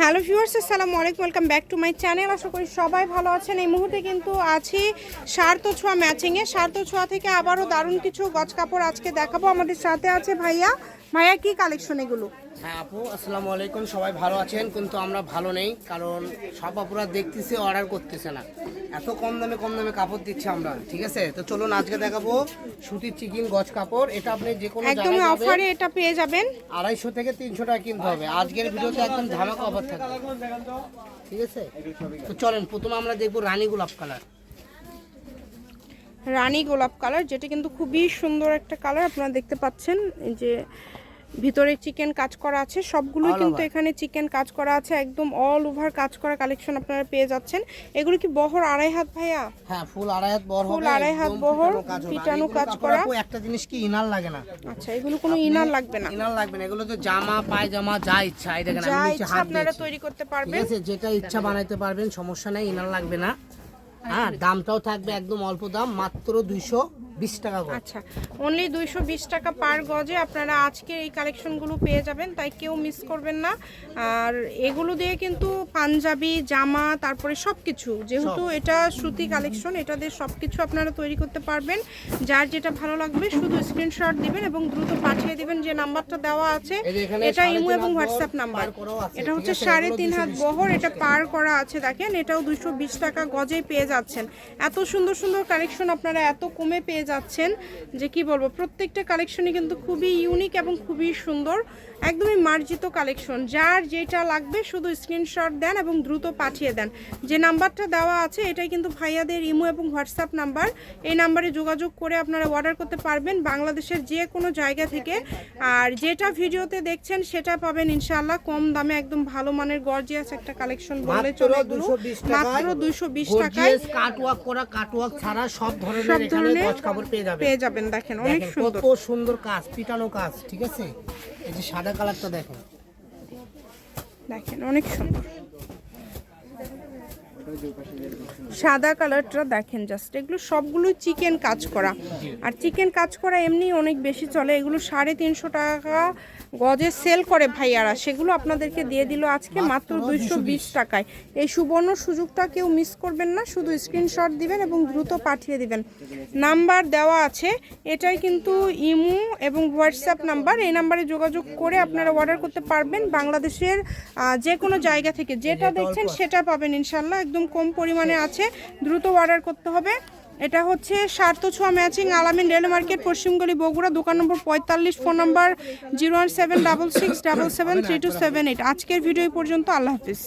Hello viewers, আসসালামু আলাইকুম, welcome back to my channel. আশা করি সবাই ভালো আছেন। এই মুহূর্তে কিন্তু আছি সার্থ ছোঁয়া ম্যাচিংয়ে। সার্থ ছোঁয়া থেকে আবারও দারুণ কিছু গজ কাপড় আজকে দেখাবো। আমাদের সাথে আছে ভাইয়া। ভাইয়া, কি কালেকশন এগুলো? হ্যাঁ আপু, আসসালামু আলাইকুম। সবাই ভালো আছেন, কিন্তু আমরা ভালো নেই, কারণ সব আপুরা দেখতেছে অর্ডার করতেছে না। এত কম দামে কম দামে কাপড় দিচ্ছি আমরা ঠিক আছে? তো চলুন আজকে দেখাবো সুতির চিকিন গজ কাপড়। এটা আপনি যে কোনো একদম অফারে এটা পেয়ে যাবেন। আড়াইশো থেকে তিনশো টাকা কিনতে হবে। আজকের ভিডিওতে একদম ধামাকা অফার থাকবে। ঠিক আছে? তো চলেন প্রথমে আমরা দেখব রানী গোলাপ কালার। রানী গোলাপ কালার যেটা কিন্তু খুবই সুন্দর একটা কালার আপনারা দেখতে পাচ্ছেন। এই যে ভিতরে চিকেন কাজ করা আছে সবগুলোই কিন্তু এখানে চিকেন কাজ করা আছে একদম অল ওভার কাজ করা কালেকশন আপনারা পেয়ে যাচ্ছেন। এগুলো কি বহর আড়াই হাত ভাইয়া? হ্যাঁ ফুল আড়াই হাত বড় ফুল আড়াই হাত বহর, পিটানো কাজ করা। একটা জিনিস কি ইনার লাগে না। আচ্ছা এগুলো কোনো ইনার লাগবে না। ইনার লাগবে না এগুলো তো জামা পায়জামা যা ইচ্ছা এই দেখেন আমি নিচে হাত আপনারা তৈরি করতে ঠিক পারবেন। আছে যেটা ইচ্ছা বানাইতে পারবেন সমস্যা নেই ইনার লাগবে না। হ্যাঁ দামটাও থাকবে একদম অল্প দাম মাত্র দুইশো বিশ টাকা করে আচ্ছা অনলি দুইশো বিশ টাকা পার গজে আপনারা আজকে এই কালেকশনগুলো পেয়ে যাবেন তাই কেউ মিস করবেন না। আর এগুলো দিয়ে কিন্তু পাঞ্জাবি জামা তারপরে সব কিছু যেহেতু এটা সুতি কালেকশন এটা দিয়ে সব কিছু আপনারা তৈরি করতে পারবেন। যার যেটা ভালো লাগবে শুধু স্ক্রিনশট দিবেন এবং দ্রুত পাঠিয়ে দিবেন যে নাম্বারটা দেওয়া আছে এটা ইমো এবং হোয়াটসঅ্যাপ নাম্বার। এটা হচ্ছে সাড়ে তিন হাত বহর এটা পার করা আছে দেখেন এটাও বিশ টাকা গজেই পেয়ে যাচ্ছেন। এত সুন্দর সুন্দর কালেকশন আপনারা এত কমে পেয়ে যাচ্ছেন যে কি বলব প্রত্যেকটা কালেকশনই কিন্তু খুবই ইউনিক এবং খুবই সুন্দর একদমই মার্জিত কালেকশন যার যেটা লাগবে শুধু স্ক্রিনশট দেন এবং দ্রুত পাঠিয়ে দেন। যে নাম্বারটা দেওয়া আছে এটাই কিন্তু ভাইয়াদের ইমো এবং হোয়াটসঅ্যাপ নাম্বার এই নাম্বারে যোগাযোগ করে আপনারা অর্ডার করতে পারবেন বাংলাদেশের যে কোনো জায়গা থেকে। আর যেটা ভিডিওতে দেখছেন সেটা পাবেন ইনশাআল্লাহ। কম দামে একদম ভালো মানের গর্জিয়াস একটা কালেকশন বলে চলে এগুলো। 220 টাকায় মাত্র দুইশো বিশ টাকায়। কাটওয়ার্ক করা কাটওয়ার্ক ছাড়া সব ধরনের কাপড় পেয়ে যাবেন। পেয়ে যাবেন দেখেন অনেক সুন্দর। কত সুন্দর কাজ পিটানো কাজ ঠিক আছে? এই যে সাদা কালারটা দেখেন। দেখেন অনেক সুন্দর। সাদা কালারটা দেখেন জাস্ট এগুলো সবগুলো চিকেন কাজ করা। আর চিকেন কাজ করা এমনি অনেক বেশি চলে। এগুলো সাড়ে তিনশো টাকা গজে সেল করে ভাইয়ারা। সেগুলো আপনাদেরকে দিয়ে দিল আজকে মাত্র দুইশো বিশ টাকায়। এই সুবর্ণ সুযোগটা কেউ মিস করবেন না। শুধু স্ক্রিনশট দিবেন এবং দ্রুত পাঠিয়ে দিবেন। নাম্বার দেওয়া আছে। এটাই কিন্তু ইমো এবং হোয়াটসঅ্যাপ নাম্বার। এই নাম্বারে যোগাযোগ করে আপনারা অর্ডার করতে পারবেন। বাংলাদেশের যে কোনো জায়গা থেকে। যেটা দেখছেন সেটা পাবেন ইনশাল্লাহ একদম কম পরিমাণে আছে, দ্রুত অর্ডার করতে হবে। এটা হচ্ছে সার্থ ছোঁয়া ম্যাচিং আলামিন রেল মার্কেট, পশ্চিমগলি বগুড়া, দোকান নম্বর পঁয়তাল্লিশ, phone number zero one seven double six double seven three two seven eight. আজকের ভিডিও পর্যন্ত, আল্লাহ হাফিজ।